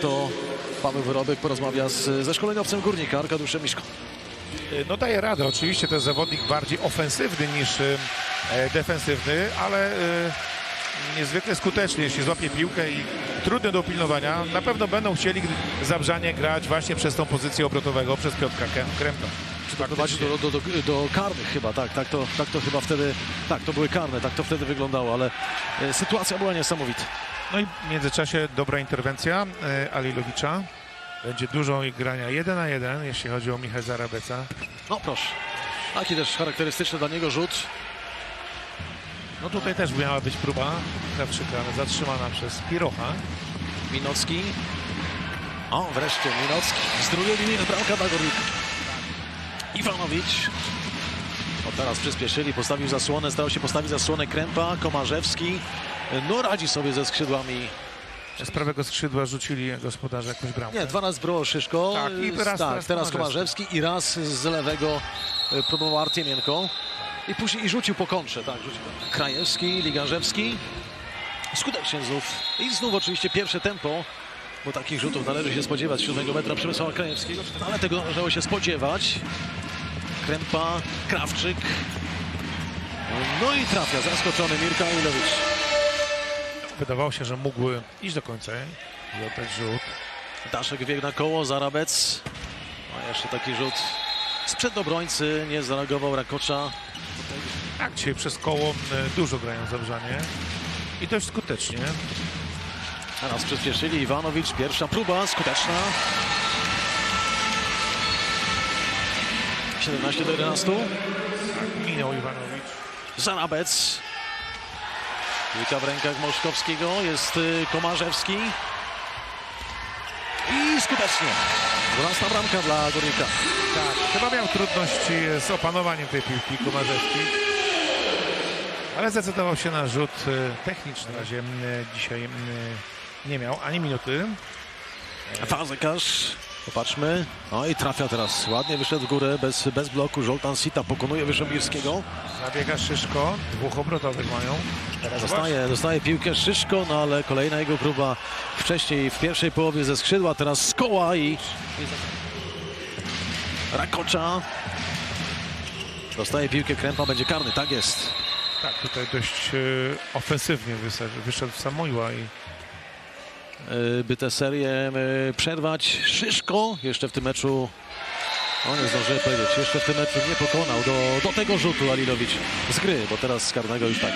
to Paweł Wyrobek porozmawia z, ze szkoleniowcem Górnika Arkadiuszem Miszko. No daje radę. Oczywiście to jest zawodnik bardziej ofensywny niż e, defensywny, ale e, niezwykle skuteczny, jeśli złapie piłkę i trudny do upilnowania. Na pewno będą chcieli Zabrzanie grać właśnie przez tą pozycję obrotowego, przez Piotrka Krę- Krępla. Czy to prowadzi do, do, do, do karnych chyba, tak, tak to, tak to chyba wtedy, tak to były karne, tak to wtedy wyglądało, ale e, sytuacja była niesamowita. No i w międzyczasie dobra interwencja e, Alilowicza. Będzie dużo grania 1 na 1, jeśli chodzi o Michał Zarabeca. No proszę, taki też charakterystyczny dla niego rzut. No tutaj też miała być próba Krawczyka, ale zatrzymana przez Pirocha. Minocki. O, wreszcie Minocki. Z drugiej linii bramka dla Górnika. Iwanowicz. O, teraz przyspieszyli, postawił zasłonę, starał się postawić zasłonę Krępa, Komarzewski. No radzi sobie ze skrzydłami. Z prawego skrzydła rzucili gospodarze jakąś bramkę. Nie, dwa razy było Szyszko. Tak, i raz tak, teraz teraz Komarzewski. Komarzewski i raz z lewego e, próbował Artiemienko. I później i rzucił po kontrze, tak, rzucił. Krajewski, Ligarzewski. Skutecznie znów. I znów oczywiście pierwsze tempo, bo takich rzutów należy się spodziewać z 7 metra Przemysława Krajewskiego, ale tego należało się spodziewać. Krępa, Krawczyk. No i trafia zaskoczony Mirka Ilowicz. Wydawało się, że mógł iść do końca i oddać rzut. Daszek biegł na koło, Zarabec. A jeszcze taki rzut sprzed obrońcy, nie zareagował Rakocza. Tak, dzisiaj przez koło dużo grają Zabrzanie i dość skutecznie. Teraz przyspieszyli Iwanowicz, pierwsza próba, skuteczna. 17 do 11. Tak, minął Iwanowicz. Zarabec. Piłka w rękach Moszkowskiego, jest y, Komarzewski. I skutecznie. 12 bramka dla Górnika. Tak, chyba miał trudności z opanowaniem tej piłki Komarzewski. Ale zdecydował się na rzut e, techniczny. Na razie dzisiaj m, nie miał ani minuty. Fazekarz. Popatrzmy. No i trafia teraz. Ładnie wyszedł w górę, bez, bez bloku. Żoltan Sita pokonuje Wyszomirskiego. Zabiega Szyszko, dwóch obrotowych mają. Teraz Dostaje, dostaje piłkę Szyszko, no ale kolejna jego próba wcześniej w pierwszej połowie ze skrzydła, teraz z koła i Rakocza. Dostaje piłkę Krępa, będzie karny, tak jest. Tak, tutaj dość e, ofensywnie wyszedł, wyszedł Samuiła i By tę serię yy, przerwać. Szyszko jeszcze w tym meczu, no nie zdążyłem powiedzieć, jeszcze w tym meczu nie pokonał do, do tego rzutu Alilowicz z gry, bo teraz z karnego już tak.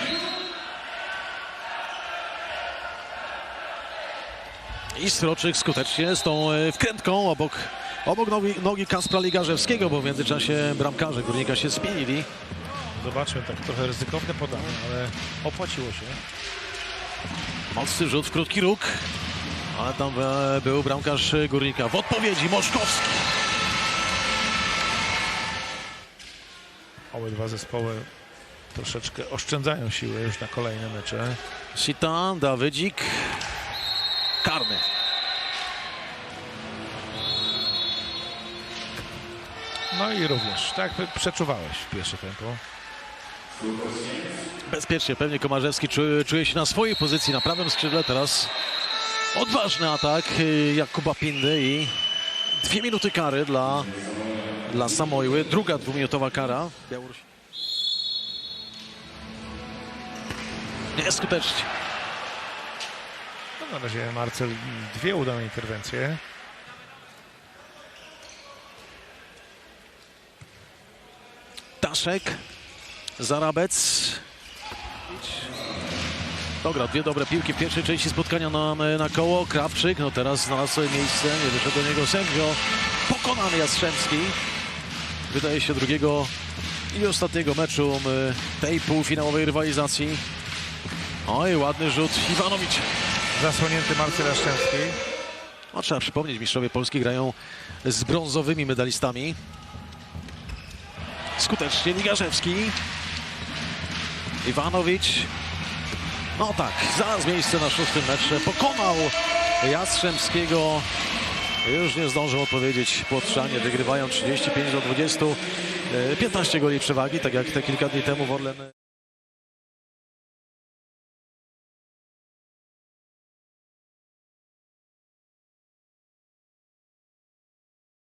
I Stroczyk skutecznie z tą e, wkrętką obok, obok nogi, nogi Kaspra Ligarzewskiego, bo w międzyczasie bramkarze Górnika się zmienili. zobaczmy, tak trochę ryzykowne podanie, ale opłaciło się. Mocny rzut w krótki róg, ale tam e, był bramkarz Górnika. W odpowiedzi Moszkowski. Obydwa zespoły troszeczkę oszczędzają siły już na kolejne mecze. Sita, Dawydzik, karny. No i również, tak przeczuwałeś w pierwsze tempo. Bezpiecznie, pewnie Komarzewski czuje, czuje się na swojej pozycji na prawym skrzydle. Teraz odważny atak y, Jakuba Pindy i dwie minuty kary dla, dla Samojły. Druga dwuminutowa kara. Białoruś. Nieskutecznie. No, na razie Marcel dwie udane interwencje. Daszek, Zarabec. Dobra, dwie dobre piłki w pierwszej części spotkania na, na koło. Krawczyk, no teraz znalazł sobie miejsce, nie wyszedł do niego sędzio. Pokonany Jastrzębski. Wydaje się drugiego i ostatniego meczu m, tej półfinałowej rywalizacji. Oj, ładny rzut Iwanowicz. Zasłonięty Marcel Jaszczęski. No, trzeba przypomnieć, mistrzowie Polski grają z brązowymi medalistami. Skutecznie Ligarzewski. Iwanowicz. No tak, zaraz miejsce na szóstym metrze. Pokonał Jastrzębskiego. Już nie zdążył odpowiedzieć Płotrzanie. Wygrywają 35 do 20. E, 15 goli przewagi, tak jak te kilka dni temu w Orlen.